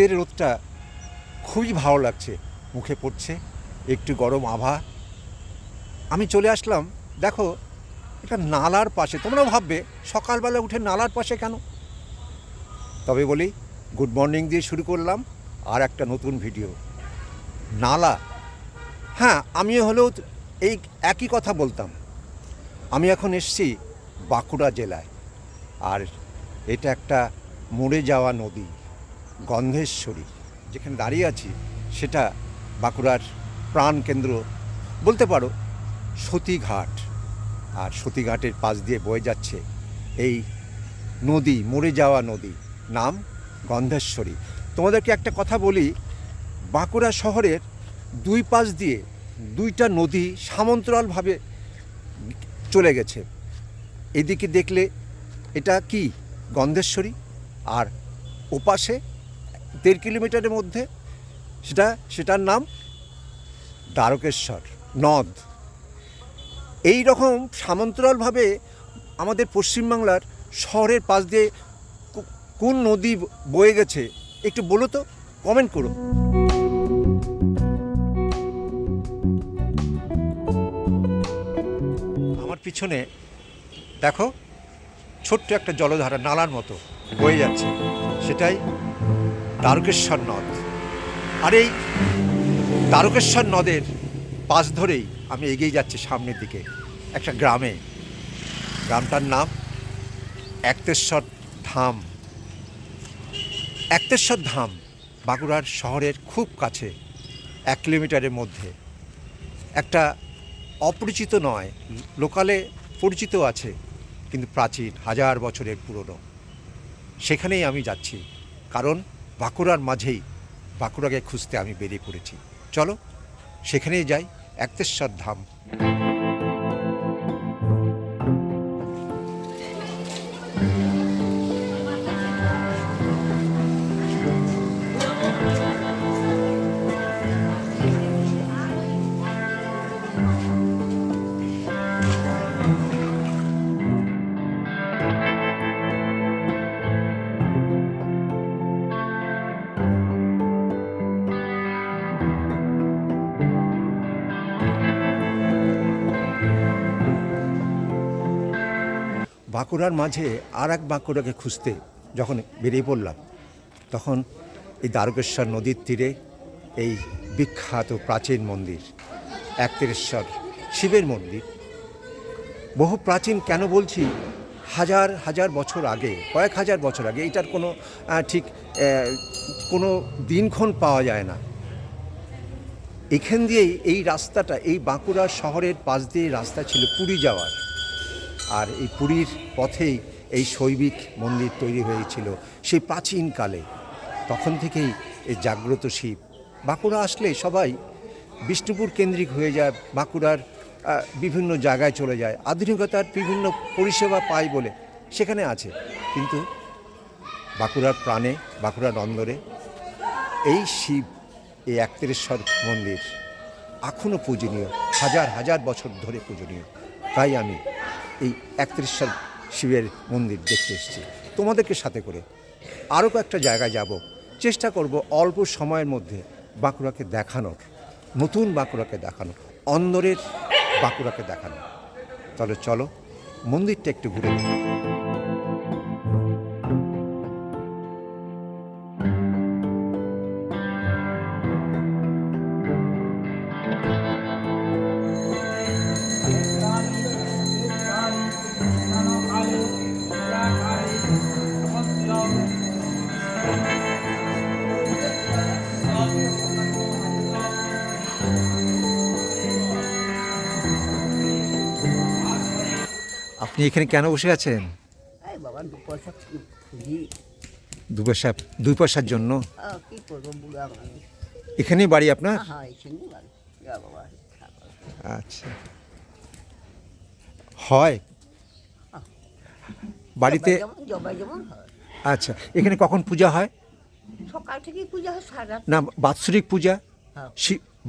শীতের রোদটা খুবই ভালো লাগছে। মুখে পড়ছে, একটু গরম আভা। আমি চলে আসলাম, দেখো, এটা নালার পাশে। তোমরাও ভাববে, সকালবেলা উঠে নালার পাশে কেন? তবে বলি গুড মর্নিং দিয়ে শুরু করলাম, আর একটা নতুন ভিডিও নালা। হ্যাঁ আমিও হলেও এই একই কথা বলতাম। আমি এখন এসছি বাঁকুড়া জেলায়, আর এটা একটা মরে যাওয়া নদী। গন্ধেশ্বরী, যেখানে দাঁড়িয়ে আছি, সেটা বাঁকুড়ার প্রাণকেন্দ্র বলতে পারো, সতীঘাট, আর সতীঘাটের পাশ দিয়ে বয়ে যাচ্ছে এই নদী, মরে যাওয়া নদী, নাম গন্ধেশ্বরী। তোমাদেরকে একটা কথা বলি, বাঁকুড়া শহরের দুই পাশ দিয়ে দুইটা নদী সামন্তরালভাবে চলে গেছে। এদিকে দেখলে এটা কি, গন্ধেশ্বরী? আর ওপাশে দেড় কিলোমিটারের মধ্যে। সেটা, সেটার নাম দ্বারকেশ্বর, নদ। এই রকম সামন্তরালভাবে আমাদের পশ্চিমবাংলার শহরের পাশ দিয়ে কোন নদী বয়ে গেছে, একটু বলো তো কমেন্ট করো আমার পিছনে, দেখো, ছোট্ট একটা জলধারা, নালার মতো বয়ে যাচ্ছে। সেটাই দ্বারকেশ্বর নদ। আর এই দ্বারকেশ্বর নদের পাশ ধরেই আমি এগিয়ে যাচ্ছি সামনের দিকে, একটা গ্রামে। গ্রামটার নাম একতেশ্বর ধাম। একতেশ্বর ধাম বাঁকুড়ার শহরের খুব কাছে, এক কিলোমিটারের মধ্যে। একটা অপরিচিত নয়, লোকালে পরিচিত আছে, কিন্তু প্রাচীন, হাজার বছরের পুরনো। সেখানেই আমি যাচ্ছি। কারণ বাঁকুড়ার মাঝেই বাঁকুড়াকে খুঁজতে আমি বেরিয়ে পড়েছি। চলো সেখানেই যাই একতেশ্বর ধাম। বাঁকুড়ার মাঝে আর এক বাঁকুড়াকে খুঁজতে যখন বেরিয়ে পড়লাম, তখন এই দ্বারকেশ্বর নদীর তীরে এই বিখ্যাত প্রাচীন মন্দির, একতেশ্বর শিবের মন্দির। বহু প্রাচীন কেন বলছি? হাজার হাজার বছর আগে, কয়েক হাজার বছর আগে, এটার কোনো ঠিক কোনো দিনক্ষণ পাওয়া যায় না। এখান দিয়েই এই রাস্তাটা, এই বাঁকুড়া শহরের পাশ দিয়ে রাস্তা ছিল পুরী যাওয়ার। আর এই পুরীর পথেই এই শৈবিক মন্দির তৈরি হয়েছিল। সেই প্রাচীনকালে তখন থেকেই এই জাগ্রত শিব। বাঁকুড়া আসলে সবাই বিষ্ণুপুর কেন্দ্রিক হয়ে যায়, বাঁকুড়ার বিভিন্ন জায়গায় চলে যায়। আধুনিকতার বিভিন্ন পরিষেবা পায় বলে সেখানে আছে। কিন্তু বাঁকুড়ার প্রাণে, বাঁকুড়ার অন্দরে এই শিব, এই একতেশ্বর মন্দির এখনও পূজনীয়। হাজার হাজার বছর ধরে পূজনীয়। তাই আমি এই একত্রিশ সাল শিবের মন্দির দেখতে এসেছি। তোমাদেরকে সাথে করে আরও কয়েকটা জায়গায় যাব। চেষ্টা করব অল্প সময়ের মধ্যে বাঁকুড়াকে দেখানোর, নতুন বাঁকুড়াকে দেখানো অন্দরের বাঁকুড়াকে দেখানো তাহলে চলো, মন্দিরটা একটু ঘুরে আপনি এখানে কেন বসে আছেন? বাবা দু পয়সা দু পয়সা দুই পয়সার জন্য? এখানেই বাড়ি আপনার। আচ্ছা। হয়? বাড়িতে আচ্ছা এখানে কখন পূজা হয়? সকাল থেকেই পূজা হয় সারা না বাৎসরিক পূজা? হ্যাঁ।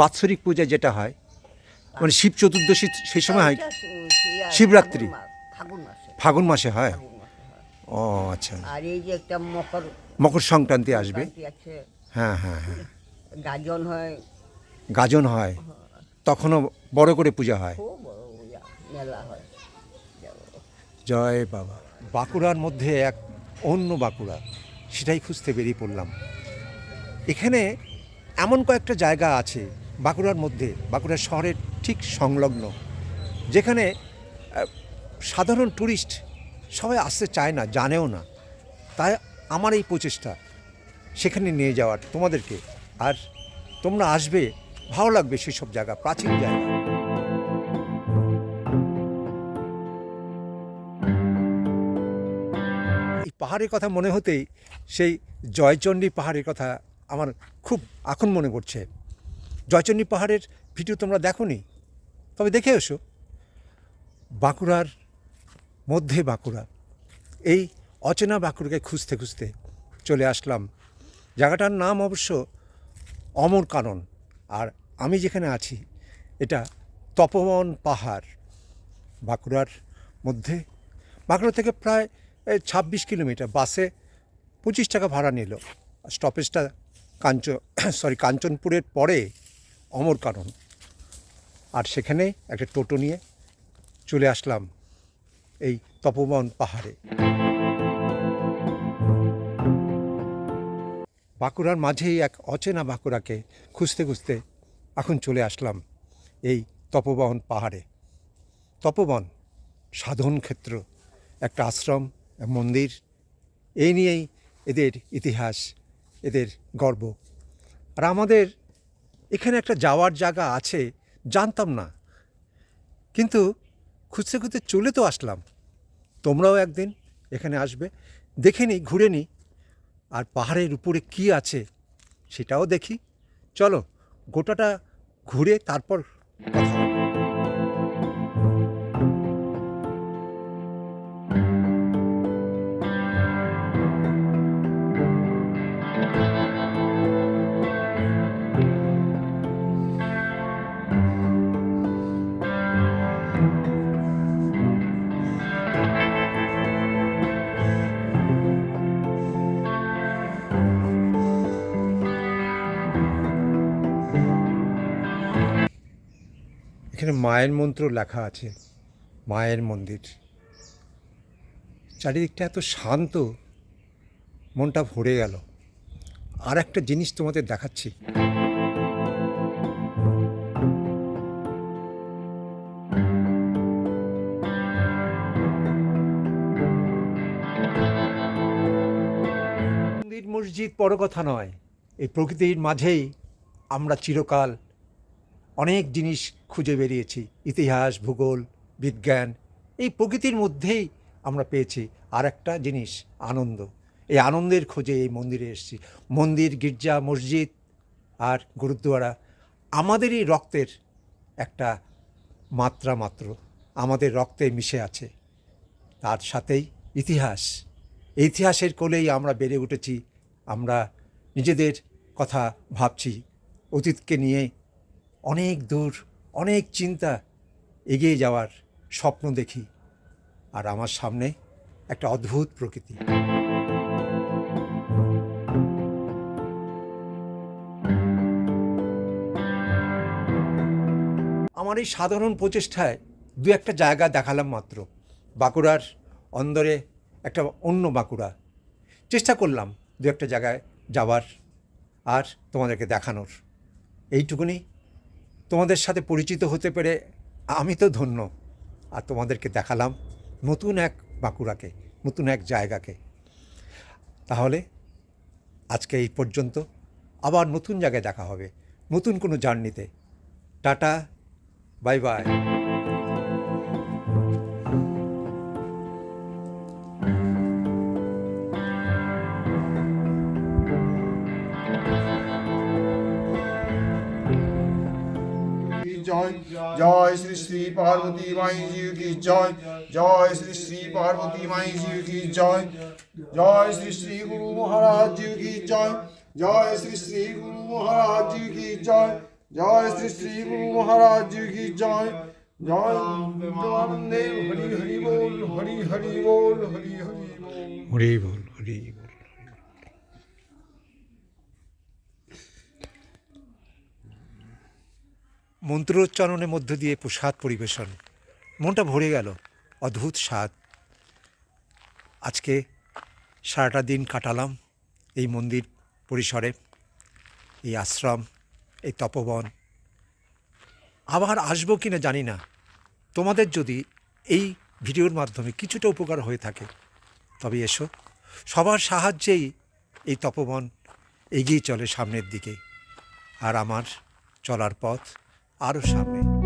বাৎসরিক পূজা যেটা হয় মানে শিব চতুর্দশী সেই সময় হয় শিবরাত্রি। ফাগুন মাসে। ফাগুন মাসে হয়? ও আচ্ছা। আর এই যে একটা মকর মকর সংক্রান্তি আসবে? হ্যাঁ হ্যাঁ হ্যাঁ। গাজন হয়। গাজন হয়? তখনও বড় করে পূজা হয়? মেলা হয়। জয় বাবা। বাঁকুড়ার মধ্যে এক অন্য বাঁকুড়া। সেটাই খুঁজতে বেরিয়ে পড়লাম। এখানে এমন কয়েকটা জায়গা আছে বাঁকুড়ার মধ্যে বাঁকুড়া শহরের ঠিক সংলগ্ন যেখানে সাধারণ ট্যুরিস্ট সবাই আসতে চায় না, জানেও না। তাই আমার এই প্রচেষ্টা সেখানে নিয়ে যাওয়ার তোমাদেরকে। আর তোমরা আসবে, ভালো লাগবে সেসব জায়গা, প্রাচীন জায়গা। এই পাহাড়ের কথা মনে হতেই সেই জয়চণ্ডী পাহাড়ের কথা আমার খুব এখন মনে পড়ছে। জয়চণ্ডী পাহাড়ের ভিডিও তোমরা দেখোনি? তবে দেখে এসো। বাঁকুড়ার মধ্যে বাঁকুড়া। এই অচেনা বাঁকুড়াকে খুঁজতে খুঁজতে চলে আসলাম। জায়গাটার নাম অবশ্য অমর কানন। আর আমি যেখানে আছি, এটা তপবন পাহাড়। বাঁকুড়ার মধ্যে, বাঁকুড়া থেকে প্রায় ছাব্বিশ কিলোমিটার বাসে পঁচিশ টাকা ভাড়া নিল। স্টপেজটা কাঞ্চন সরি কাঞ্চনপুরের পরে অমর কানন। আর সেখানে একটা টোটো নিয়ে চলে আসলাম। এই তপবন পাহাড়ে। বাঁকুড়ার মাঝেই এক অচেনা বাঁকুড়াকে খুঁজতে খুঁজতে এখন চলে আসলাম এই তপবন পাহাড়ে। তপবন সাধন ক্ষেত্র, একটা আশ্রম, মন্দির, এই নিয়েই এদের ইতিহাস, এদের গর্ব। আর আমাদের এখানে একটা যাওয়ার জায়গা আছে, জানতাম না। কিন্তু খুঁজতে খুঁজতে চলে তো আসলাম। তোমরাও একদিন এখানে আসবে, দেখে নিই ঘুরে নিই আর পাহাড়ের উপরে কি আছে সেটাও দেখি। চলো, গোটাটা ঘুরে তারপর কথা এখানে মায়ের মন্ত্র লেখা আছে, মায়ের মন্দির। চারিদিকটা এত শান্ত, মনটা ভরে গেল। আর একটা জিনিস তোমাদের দেখাচ্ছি। মসজিদ বড় কথা নয়। এই প্রকৃতির মাঝেই আমরা চিরকাল অনেক জিনিস খুঁজে বেরিয়েছি। ইতিহাস, ভূগোল, বিজ্ঞান, এই প্রকৃতির মধ্যেই আমরা পেয়েছি আর একটা জিনিস, আনন্দ। এই আনন্দের খোঁজে এই মন্দিরে এসেছি। মন্দির, গির্জা, মসজিদ আর গুরুদ্বারা আমাদেরই রক্তের একটা মাত্রা মাত্র। আমাদের রক্তে মিশে আছে। তার সাথেই ইতিহাস। ইতিহাসের কোলেই আমরা বেড়ে উঠেছি। আমরা নিজেদের কথা ভাবছি। অতীতকে নিয়ে অনেক দূর, অনেক চিন্তা এগিয়ে যাওয়ার স্বপ্ন দেখি। আর আমার সামনে একটা অদ্ভুত প্রকৃতি। আমার এই সাধারণ প্রচেষ্টায় দু একটা জায়গা দেখালাম মাত্র। বাঁকুড়ার অন্দরে একটা অন্য বাঁকুড়া। চেষ্টা করলাম দু একটা জায়গায় যাওয়ার আর তোমাদেরকে দেখানোর। এইটুকুনি তোমাদের সাথে পরিচিত হতে পেরে আমি তো ধন্য। আর তোমাদেরকে দেখালাম নতুন এক বাঁকুড়াকে, নতুন এক জায়গাকে। তাহলে আজকে এই পর্যন্ত আবার নতুন জায়গায় দেখা হবে, নতুন কোনো জার্নিতে। Tata, bye bye. जय श्री श्री पार्वती माई जी की जय जय श्री श्री पार्वती माई जी की जय जय श्री श्री गुरु महाराज जी की जय जय श्री श्री गुरु महाराज जी की जय जय श्री श्री गुरु महाराज जी की जय। जय हरि हरि बोल, हरि हरि बोल, हरि हरि बोल। हरि बोल, हरि মন্ত্রোচ্চারণের মধ্য দিয়ে প্রসাদ পরিবেশন। মনটা ভরে গেল। অদ্ভুত স্বাদ। আজকে সারাটা দিন কাটালাম এই মন্দির পরিসরে, এই আশ্রম, এই তপবন। আবার আসব কি না জানি না। তোমাদের যদি এই ভিডিওর মাধ্যমে কিছুটা উপকার হয়ে থাকে, তবে এসো। সবার সাহায্যেই এই তপবন এগিয়ে চলে সামনের দিকে। আর আমার চলার পথ আরও সামনে